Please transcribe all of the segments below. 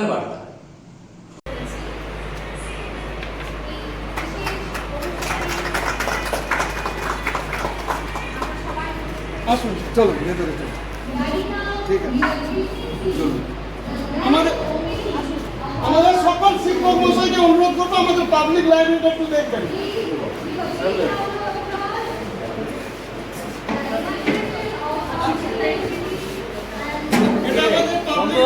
মঙ্গল বার্তা। আসুন চলো ভেতরে চলো ঠিক আছে চলুন। আমাদের আমাদের সকল শিক্ষক মশাইকে অনুরোধ করব আমাদের পাবলিক লাইব্রেরিটা একটু দেখবেন। এটা আমাদের পাবলিক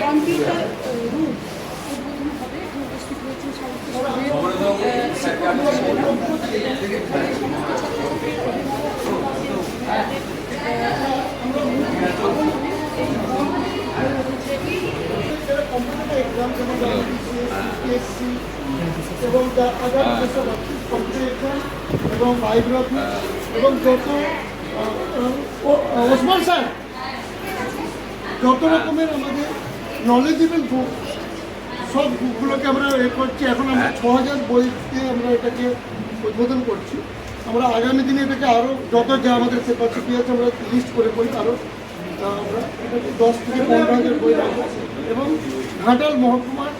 কম্পিউটার রুম উদ্বোধন হবে উপস্থিত রয়েছেন সমস্ত খবরে দাও, এক্সাম যেমন এবং এবং যত স্যার যত রকমের আমাদের বুক সব বুকগুলোকে আমরা এ করছি এখন আমরা ছ হাজার আমরা এটাকে উদ্বোধন করছি আমরা আগামী দিনে এটাকে আরও যত যা আমাদের ক্যাপাসিটি আছে আমরা লিস্ট করে করি আরও দশ থেকে পনেরো হাজার বই রাখব এবং ঘাটাল মহকুমার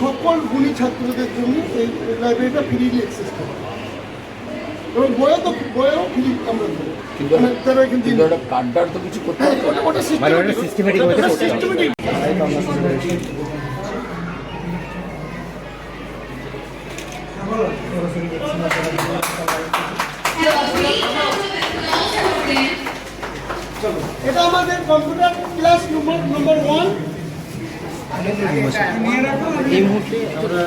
সকল গুণী ছাত্রদের জন্য এই লাইব্রেরিটা ফ্রিলি অ্যাক্সেস করা এবং বইও তো বইও ফ্রি আমরা দেবো। কিন্তু তারা কিন্তু কার্ডার তো কিছু করতে ওটা- মানে systematic way তে ওটা করতে হবে। systematic এটা আমাদের computer class number number one এই মুহূর্তে আমরা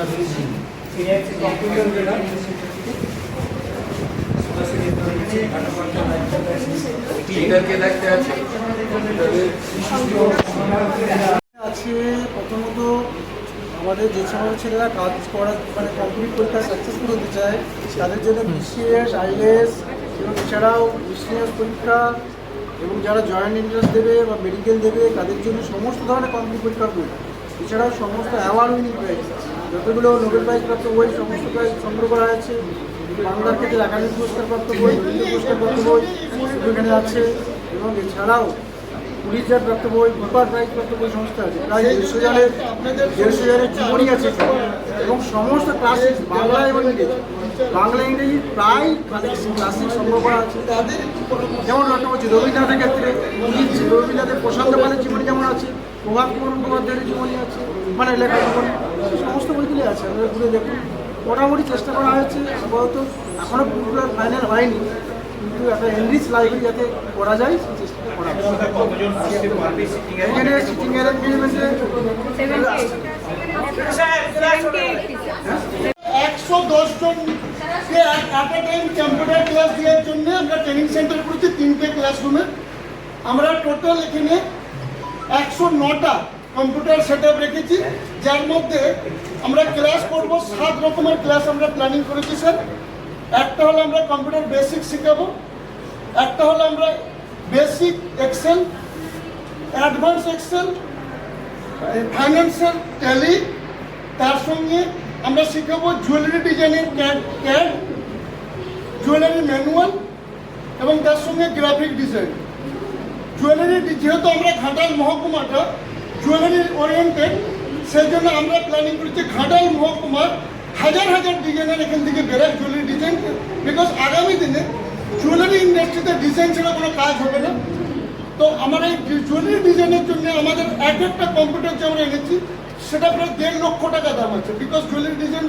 দেখতে আছে। আছে প্রথমত আমাদের যে সমস্ত ছেলেরা কাজ করার মানে কমপ্লিট পরীক্ষা সাকসেসফুল হতে চায় তাদের জন্য বিসিএস আইএস এবং এছাড়াও বিসিএস পরীক্ষা এবং যারা জয়েন্ট এন্ট্রান্স দেবে বা মেডিকেল দেবে, তাদের জন্য সমস্ত ধরনের কমপ্লিট পরীক্ষা বই এছাড়াও সমস্ত অ্যাওয়ার্ড উইনিং প্রাইজ যতগুলো নোবেল প্রাইজ প্রাপ্ত বই, সমস্ত প্রাইজ সংগ্রহ করা আছে বাংলার ক্ষেত্রে একাডেমি পুরস্কার প্রাপ্ত বই পুরস্কার প্রাপ্ত বই এখানে আছে। এবং এছাড়াও পুলিশার প্রাপ্ত বই ভোপাল প্রাইজ বই সমস্ত আছে। প্রায় দেড়শো জনের দেড়শো জনের জীবনী আছে এবং সমস্ত ক্লাসিক বাংলা এবং ইংরেজি। বাংলা ইংরেজি প্রায় ক্লাসিক সংগ্রহ করা আছে। তাদের যেমন রটনা বলছি রবীন্দ্রনাথের ক্ষেত্রে রবীন্দ্রনাথের প্রশান্ত পালের জীবনী যেমন আছে প্রভাত কুমার মুখোপাধ্যায়ের জীবনী আছে মানে লেখা জীবনী। সমস্ত বইগুলি আছে আপনারা ঘুরে দেখুন। মোটামুটি চেষ্টা করা হয়েছে আপাতত এখনও পুরো ফাইনাল হয়নি। কিন্তু একটা এনরিচ লাইব্রেরি যাতে করা যায় সেই চেষ্টা হচ্ছে এখানে সিটিং অ্যারেঞ্জমেন্টে একশো দশ জনকে at a time computer class দেওয়ার জন্য আমরা ট্রেনিং সেন্টার করেছি তিনটে ক্লাসরুমে আমরা টোটাল এখানে একশো নটা কম্পিউটার সেট রেখেছি যার মধ্যে আমরা ক্লাস করব সাত রকমের ক্লাস আমরা প্ল্যানিং করেছি স্যার একটা হলো আমরা কম্পিউটার বেসিক শেখাবো একটা হলো আমরা basic Excel advance Excel financial Tally তার সঙ্গে আমরা শিখাবো জুয়েলারি ডিজাইনের ক্যাড ক্যাড জুয়েলারি ম্যানুয়াল এবং তার সঙ্গে গ্রাফিক ডিজাইন জুয়েলারি যেহেতু আমরা ঘাটাল মহকুমাটা জুয়েলারি ওরিয়েন্টেড সেই জন্য আমরা প্ল্যানিং করেছি ঘাটাল মহকুমার হাজার হাজার ডিজাইনার এখান থেকে বেরোয় জুয়েলারি ডিজাইন বিকজ আগামী দিনে জুয়েলারি ইন্ডাস্ট্রিতে ডিজাইন ছাড়া কোনো কাজ হবে না। তো আমার এই জুয়েলারি ডিজাইনের জন্য আমাদের এক একটা কম্পিউটার যে আমরা এনেছি, সেটা প্রায় দেড় লক্ষ টাকা দাম আছে। বিকজ জুয়েলারি ডিজাইন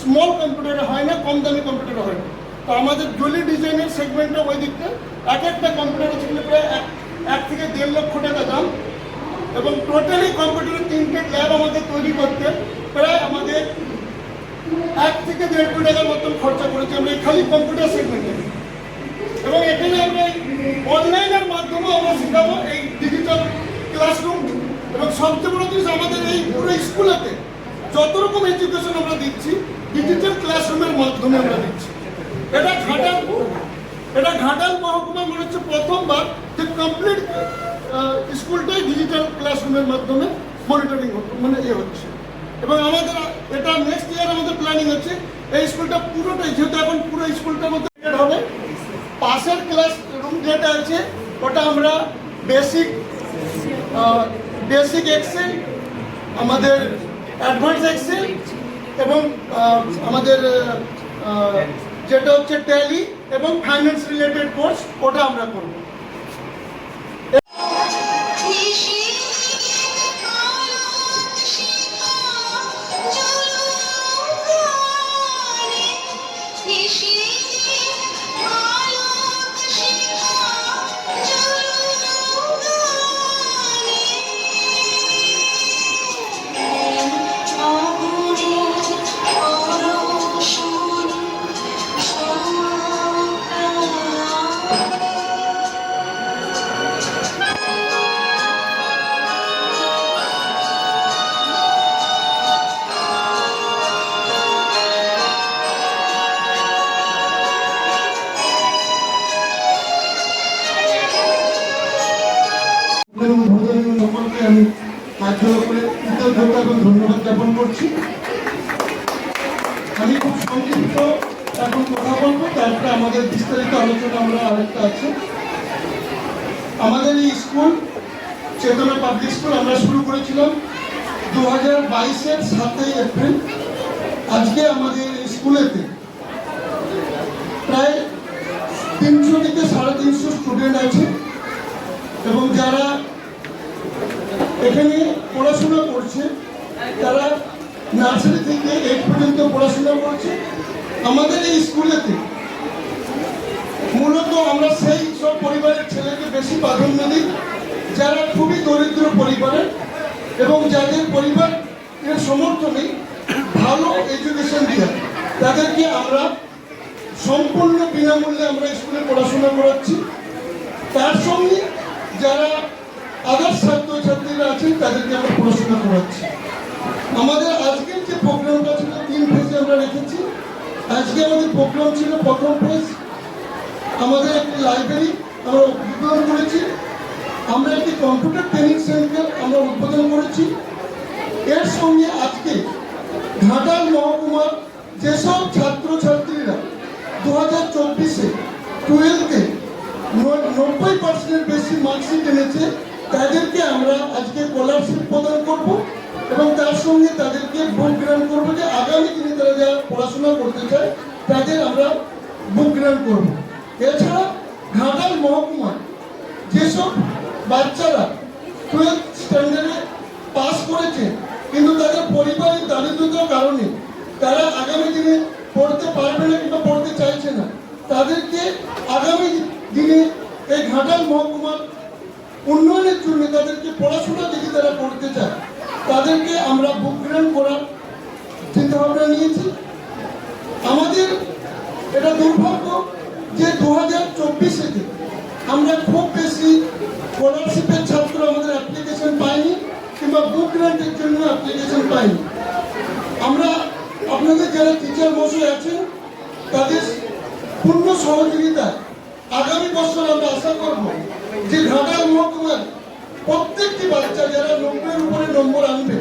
স্মল কম্পিউটারে হয় না, কম দামি কম্পিউটারে হয় না। তো আমাদের জুয়েলারি ডিজাইনের সেগমেন্টটা ওই দিকটা। এক একটা কম্পিউটার ছিল প্রায় এক এক থেকে দেড় লক্ষ টাকা দাম। এবং টোটালি কম্পিউটারের তিনটে ল্যাব আমাদের তৈরি করতে প্রায় আমাদের এক থেকে দেড় কোটি টাকার মতন খরচা করেছি। আমরা খালি কম্পিউটার সেগমেন্টে এবং এখানে আমরা অনলাইনের মাধ্যমে আমরা শেখাবো এই ডিজিটাল ক্লাসরুম এবং সবচেয়ে বড় জিনিস আমাদের এই পুরো স্কুলেতে যত রকম এডুকেশন আমরা দিচ্ছি ডিজিটাল ক্লাসরুমের মাধ্যমে আমরা দিচ্ছি। এটা ঘাটাল এটা ঘাটাল মহকুমা মনে হচ্ছে প্রথমবার যে কমপ্লিট স্কুলটাই ডিজিটাল ক্লাসরুমের মাধ্যমে মনিটরিং মানে ইয়ে হচ্ছে। এবং আমাদের এটা নেক্সট ইয়ার আমাদের প্ল্যানিং হচ্ছে, এই স্কুলটা পুরোটাই, যেহেতু এখন পুরো স্কুলটার মধ্যে হবে পাশের ক্লাস রুম যেটা আছে, ওটা আমরা বেসিক বেসিক এক্সেল আমাদের অ্যাডভান্স এক্সেল এবং আমাদের যেটা হচ্ছে ট্যালি এবং ফাইন্যান্স রিলেটেড কোর্স ওটা আমরা করব। আমি জোড় করে ধন্যবাদ জ্ঞাপন করছি। আমি খুব সংক্ষিপ্ত এখন কথা বলব, তারপরে আমাদের বিস্তারিত আলোচনা আমরা আরেকটা আছে। আমাদের এই স্কুল, চেতনা পাবলিক স্কুল, আমরা শুরু করেছিলাম দু হাজার বাইশের সাতই এপ্রিল, আজকে আমাদের স্কুলেতে। প্রায় তিনশো থেকে সাড়ে তিনশো স্টুডেন্ট আছে এবং যারা এখানে পড়াশোনা করছে। তারা নার্সারি থেকে এইট পর্যন্ত পড়াশোনা করছে, আমাদের এই স্কুলেতে মূলত আমরা সেই সব পরিবারের ছেলেকে বেশি প্রাধান্য দিই, যারা খুবই দরিদ্র পরিবারের এবং যাদের পরিবার এর সমর্থ নেই ভালো এডুকেশন দিয়ে তাদেরকে আমরা সম্পূর্ণ বিনামূল্যে আমরা স্কুলে পড়াশোনা করাচ্ছি। তার সঙ্গে যারা আদার্স ছাত্রছাত্রীরা আছেন, তাদেরকে আমরা পড়াশোনা করাচ্ছি। আমাদের আজকের যে প্রোগ্রামটা ছিল, তিন ফেজে আমরা রেখেছি। আজকে আমাদের প্রোগ্রাম ছিল প্রথম ফেজ আমাদের একটি লাইব্রেরি আমরা উদ্বোধন করেছি। আমরা একটি কম্পিউটার ট্রেনিং সেন্টার আমরা উদ্বোধন করেছি। এর সঙ্গে আজকে ঘাটাল মহকুমার যেসব ছাত্রছাত্রীরা দু হাজার চব্বিশে টুয়েলভে নব্বই পার্সেন্টের বেশি মার্কশিট এনেছে তাদেরকে আমরা আজকে স্কলারশিপ প্রদান করব এবং তার সঙ্গে তাদেরকে বুক গ্রহণ করব যে আগামী দিনে তারা যারা পড়াশোনা করতে চায়, তাদের আমরা বুক গ্রহণ করব। এছাড়া ঘাটাল মহকুমা, যেসব বাচ্চারা টুয়েলভ স্ট্যান্ডার্ডে পাস করেছে, কিন্তু তাদের পরিবারের দারিদ্রতার কারণে তারা আগামী দিনে পড়তে পারবে না কিংবা পড়তে চাইছে না, তাদেরকে আগামী দিনে এই ঘাটাল মহকুমার উন্নয়নের জন্য তাদেরকে পড়াশোনা যদি তারা করতে চায়। তাদেরকে আমরা বুক গ্রহণ করার চিন্তা ভাবনা নিয়েছি। আমাদের এটা দুর্ভাগ্য যে দু হাজার চব্বিশে আমরা খুব বেশি স্কলারশিপের ছাত্র আমাদের অ্যাপ্লিকেশন পাইনি কিংবা বুক গ্রান্টের জন্য অ্যাপ্লিকেশন পাইনি। আমরা আপনাদের যারা টিচার মশাই আছেন, তাদের পূর্ণ সহযোগিতায় আগামী বছর আমরা আশা করব যে ঘাটাল মহকুমার প্রত্যেকটি বাচ্চা যারা নব্বইয়ের উপরে নম্বর আনবে,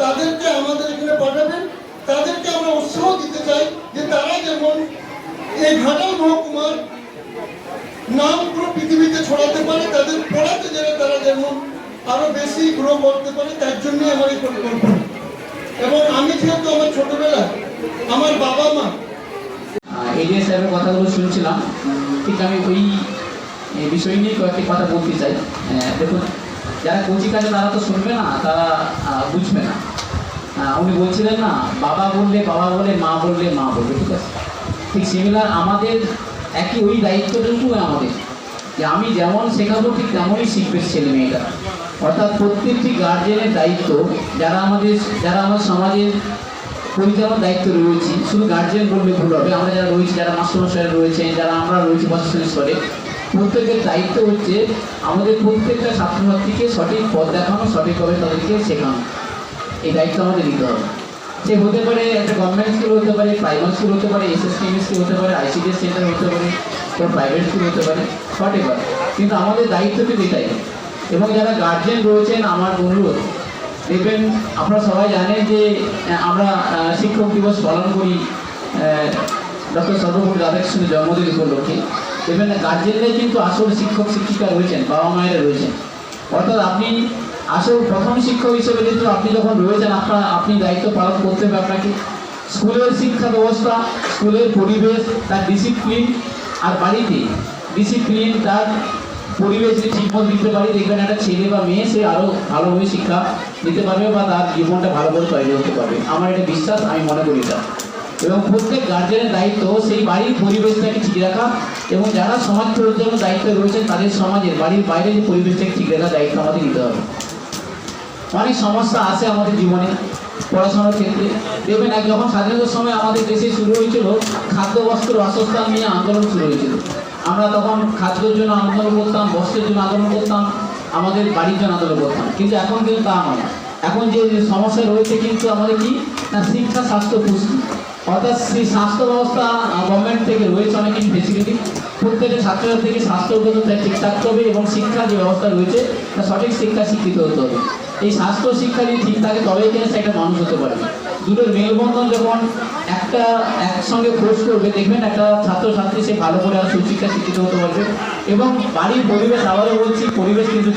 তাদেরকে আমাদের এখানে পাঠাবেন। তাদেরকে আমরা উৎসাহ দিতে চাই যে তারা যেমন এই ঘাটাল মহকুমার নাম পুরো পৃথিবীতে ছড়াতে পারে, তাদের পড়াতে যারা তারা যেমন আরও বেশি গ্রো করতে পারে, তার জন্যই আমার এই পরিকল্পনা। এবং আমি যেহেতু আমার ছোটবেলায় আমার বাবা মা এডিএস সাহেবের কথাগুলো শুনছিলাম। ঠিক আমি ওই বিষয় নিয়ে কয়েকটি কথা বলতে চাই। দেখুন, যারা কচি কাজে তারা তো শুনবে না, তারা বুঝবে না। উনি বলছিলেন না, বাবা বললে বাবা বলে, মা বললে মা বলবে ঠিক আছে? ঠিক সিমিলার আমাদের, একই ওই দায়িত্বটুকু আমাদের। যে আমি যেমন শেখাবো, ঠিক তেমনই শিখবে ছেলে মেয়েরা। অর্থাৎ প্রত্যেকটি গার্জেনের দায়িত্ব, যারা আমাদের, যারা আমার সমাজের পরিচালনার দায়িত্ব রয়েছে। শুধু গার্জিয়ান বললে ভুল হবে। আমরা যারা রয়েছি, যারা মাস্টারমশাই রয়েছে যারা আমরা রয়েছি প্রশাসনিক স্তরে, প্রত্যেকের দায়িত্ব হচ্ছে আমাদের প্রত্যেকটা ছাত্রছাত্রীকে সঠিক পথ দেখানো সঠিকভাবে তাদেরকে শেখানো। এই দায়িত্ব আমাদের নিতে হবে। সে হতে পারে একটা গভর্নমেন্ট স্কুল হতে পারে প্রাইভেট স্কুল হতে পারে এস এস স্কুল হতে পারে আইসিডিএস সেন্টার হতে পারে কোনো প্রাইভেট স্কুল হতে পারে এভার কিন্তু আমাদের দায়িত্ব কিন্তু এটাই। এবং যারা গার্জেন রয়েছেন, আমার অনুরোধ দেখবেন, আপনারা সবাই জানেন যে আমরা শিক্ষক দিবস পালন করি ডক্টর সর্বপল্লী রাধাকৃষ্ণের জন্মদিন উপলক্ষে। ইভেন গার্জেনরাই কিন্তু আসল শিক্ষক, শিক্ষিকা রয়েছেন, বাবা মায়েরা রয়েছেন। অর্থাৎ আপনি আসল প্রথম শিক্ষক হিসেবে যেহেতু আপনি যখন রয়েছেন, আপনার, আপনি দায়িত্ব পালন করতে হবে আপনাকে। স্কুলের শিক্ষা ব্যবস্থা, স্কুলের পরিবেশ, তার ডিসিপ্লিন আর বাড়িতে ডিসিপ্লিন তার পরিবেশ যদি ঠিকমতো দিতে পারি, দেখবেন একটা ছেলে বা মেয়ে, সে আরও ভালোভাবে শিক্ষা নিতে পারবে বা তার জীবনটা ভালো করে তৈরি হতে পারবে। আমার এটা বিশ্বাস, আমি মনে করি এটা। এবং প্রত্যেক গার্জেনের দায়িত্ব, সেই বাড়ির পরিবেশটাকে ঠিক রাখা এবং যারা সমাজ পরিচালনার দায়িত্ব রয়েছেন, তাদের সমাজের বাড়ির বাইরে যে পরিবেশটাকে ঠিক রাখার দায়িত্ব আমাদের নিতে হবে। অনেক সমস্যা আছে আমাদের জীবনে, পড়াশোনার ক্ষেত্রে। দেখবেন এক যখন স্বাধীনতার সময় আমাদের দেশে শুরু হয়েছিল খাদ্য বস্ত্র বাসস্থান নিয়ে আন্দোলন শুরু হয়েছিল। আমরা তখন খাদ্যের জন্য আন্দোলন করতাম, বস্ত্রের জন্য আন্দোলন করতাম, আমাদের বাড়ির জন্য আন্দোলন করতাম। কিন্তু এখন কিন্তু তা নয় এখন যে সমস্যা রয়েছে কিন্তু আমাদের কি? না, শিক্ষা, স্বাস্থ্য, পুষ্টি। অর্থাৎ সেই স্বাস্থ্য ব্যবস্থা গভর্নমেন্ট থেকে রয়েছে অনেক ফেসিলিটি প্রত্যেকটা ছাত্রছাত্রীকে স্বাস্থ্যগত তাই ঠিক থাকতে হবে এবং শিক্ষা যে ব্যবস্থা রয়েছে, তা সঠিক শিক্ষা শিক্ষিত হতে হবে। এই স্বাস্থ্য শিক্ষা যদি ঠিক থাকে, তবেই কিনা সেটা মানুষ হতে পারবে দুটোর মেলবন্ধন যখন একটা একসঙ্গে খোঁজ করবে, দেখবেন একটা ছাত্রছাত্রী সে ভালো করে আর সুশিক্ষা শিক্ষিত হতে পারবে। এবং বাড়ির পরিবেশ আবারও বলছি, পরিবেশ কিন্তু